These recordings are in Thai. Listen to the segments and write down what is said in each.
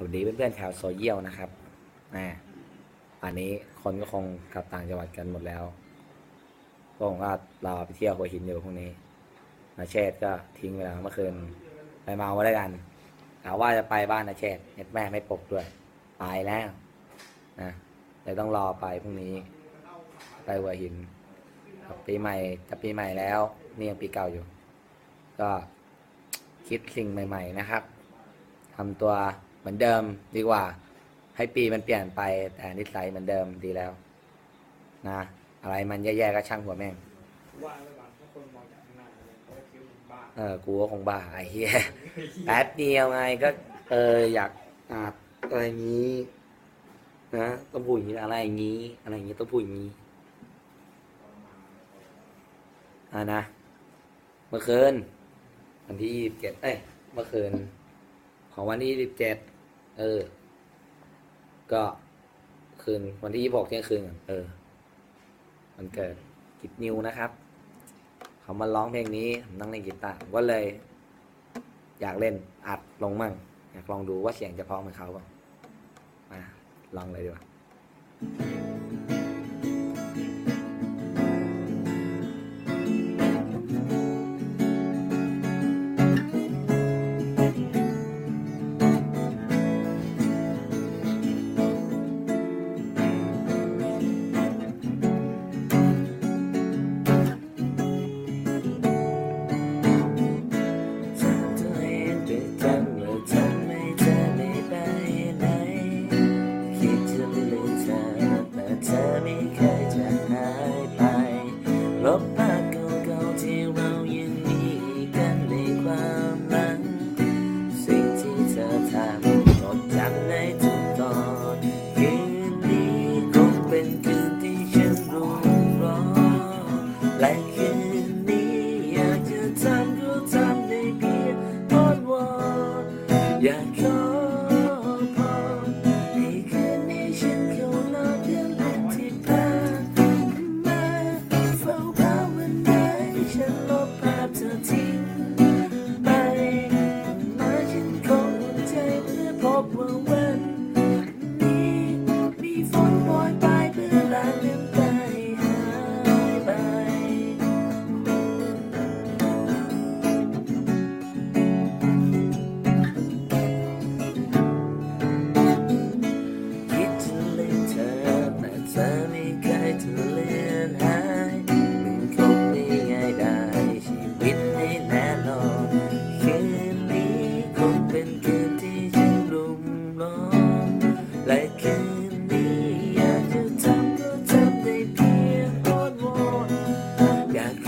สวัสดีเพื่อนๆชาวโซเชียลนะครับอ่าอันนี้คนก็คงกลับต่างจังหวัดกันหมดแล้วพวกผมก็รอไปเที่ยวหัวหินอยู่พรุ่งนี้นาเชษก็ทิ้งไปแล้วเมื่อคืนไปเมามาด้วยกันกะว่าจะไปบ้านนาเชษเน็ตแม่ไม่ปกด้วยตายแล้วนะเลยต้องรอไปพรุ่งนี้ ไปหัวหินปีใหม่จะปีใหม่แล้วนี่ยังปีเก่าอยู่ ก็คิดสิ่งใหม่ ๆ นะครับทำตัว มือนเดิมดีกว่า ให้ปีมันเปลี่ยนไปแต่นิสัยเหมือนเดิมดีแล้ว นะ อะไรมันแย่ๆก็ช่างหัวแม่งว่าไว้ก่อนถ้าคนมองจากข้างหน้าเนี่ยเขาจะคิดว่าผมบ้าเออกูก็คงบ้าไอ้เหี้ยแป๊บเดียวไงก็ เอออยากอาบอะไรอย่างนี้นะต้องพูดอย่างนี้อะไรอย่างนี้ อะไรอย่างนี้ต้องพูดอย่างนี้อ่านะเมื่อคืนวันที่ยี่สิบเจ็ดเอ้ยเมื่อคืนของวันที่ยี่สิบเจ็ด เออ ก็คืนวันที่ยี่สิบหกเที่ยงคืนเออ มันเกิดกิบนิวนะครับเขามาร้องเพลงนี้นั่งเล่นกีตาร์ก็เลย อยากเล่นอัดลงมั่งอยากลองดูว่าเสียงจะเพราะเหมือนเขาเปล่ามาลองเลยดีกว่า และคืนนี้อยากจะทำก็ทำ อ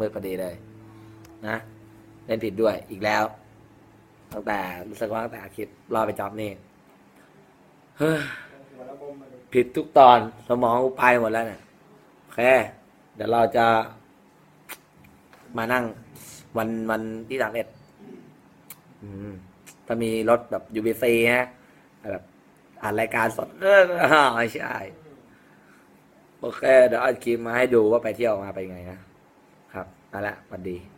มืดพอดีเลย นะเล่นผิดด้วยอีกแล้ว ตั้งแต่รู้สึกว่าตั้งแต่อาทิตย์รอไปจ็อบนี่เฮ้ยผิดทุกตอนสมองกูไปหมดแล้วเนี่ยโอเค เดี๋ยวเราจะ มานั่ง วันวันที่สามเอ็ดอืมถ้ามีรถแบบยูบีซีฮะแบบอ่านรายการสดเออไม่ใช่ โอเค เดี๋ยวอัดคลิปมาให้ดูว่าไปเที่ยวมาไปไงนะ ไปละสวัสดี